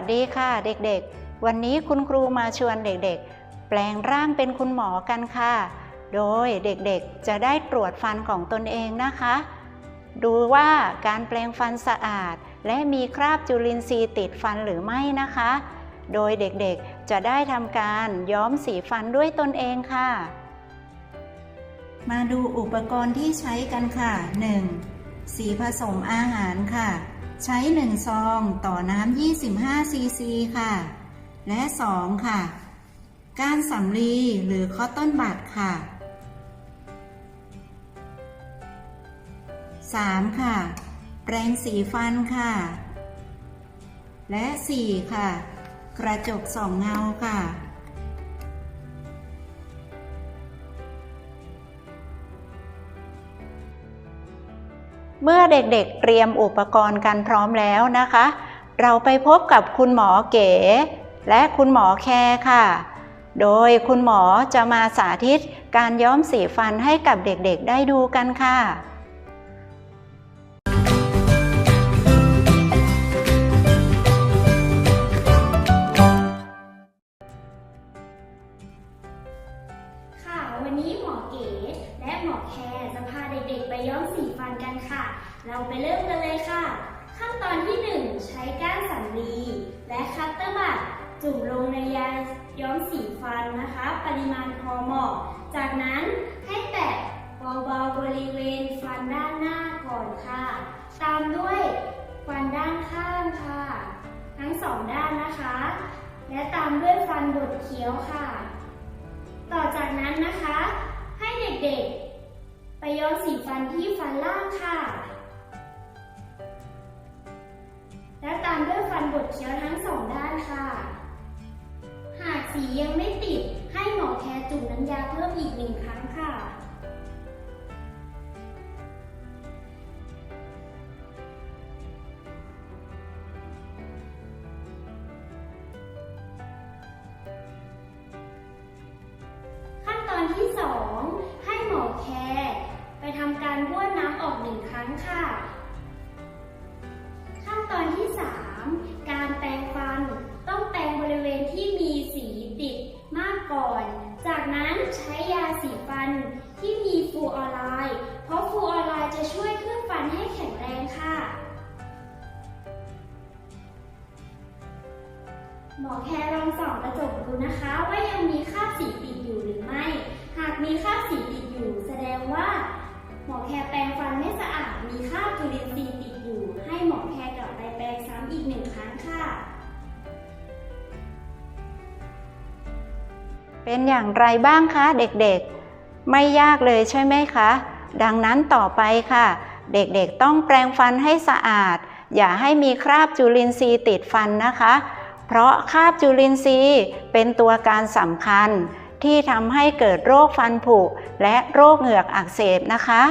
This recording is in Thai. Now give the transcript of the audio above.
สดีค่ะเด็กๆ วันนี้คุณครูมาชวนเด็กๆ แปลงร่างเป็นคุณหมอกันค่ะ โดยเด็กๆ จะได้ตรวจฟันของตนเองนะคะ ดูว่าการแปลงฟันสะอาด และมีคราบจุลินทรีย์ติดฟันหรือไม่นะคะ โดยเด็กๆ จะได้ทำการย้อมสีฟันด้วยตนเองค่ะ มาดูอุปกรณ์ที่ใช้กันค่ะ 1. สีผสมอาหารค่ะ ใช้ 1 ซองต่อน้ำ25ซีซีค่ะ และ 2 ค่ะ ก้านสำลีหรือคอตตอนบัดค่ะ 3. ค่ะ แปรงสีฟันค่ะ และ 4 ค่ะ กระจกสองเงาค่ะ เมื่อเด็กๆเตรียมอุปกรณ์กันพร้อมแล้วนะคะ เราไปพบกับคุณหมอเก๋ และคุณหมอแคร์ค่ะ โดยคุณหมอจะมาสาธิตการย้อมสีฟันให้กับเด็กๆได้ดูกันค่ะ วันนี้หมอเก๋และหมอแคร์จะพาเด็กๆ ไปย้อมสีฟันกันค่ะ เราไปเริ่มกันเลยค่ะ ขั้นตอนที่ 1 ใช้ก้านสำลีและคัตเตอร์บัดจุ่มลงในยาย้อมสีฟันนะคะ ปริมาณพอเหมาะ จากนั้นให้แตะเบาๆบริเวณฟันด้านหน้าก่อนค่ะ ตามด้วยฟันด้านข้างค่ะ ทั้งสองด้านนะคะ และตามด้วยฟันบดเคี้ยวค่ะันที่ฟันล่างค่ะ และตามด้วยฟันบดเคี้ยวทั้งสองด้านค่ะ หากสียังไม่ติดให้หมอแคร์จุ่มน้ำยาเพิ่มอีกหนึ่งครั้งค่ะขั้นตอนที่ 2 ให้หมอแคร์ ไปทำการบ้วนน้ำออกหนึ่งครั้งค่ะ ขั้นตอนที่ 3 การแปรงฟัน ต้องแปรงบริเวณที่มีสีติดมากก่อน จากนั้นใช้ยาสีฟันที่มีฟูออไรด์เพราะฟูออไรด์จะช่วยเคลือบฟันให้แข็งแรงค่ะ หมอแคร์ลองส่องกระจกดูนะคะว่ายังมีครา เป็นอย่างไรบ้างคะเด็กๆ ไม่ยากเลยใช่ไหมคะ ดังนั้นต่อไปค่ะ เด็กๆต้องแปรงฟันให้สะอาด อย่าให้มีคราบจุลินทรีย์ติดฟันนะคะ เพราะคราบจุลินทรีย์เป็นตัวการสำคัญ ที่ทำให้เกิดโรคฟันผุและโรคเหงือกอักเสบนะคะ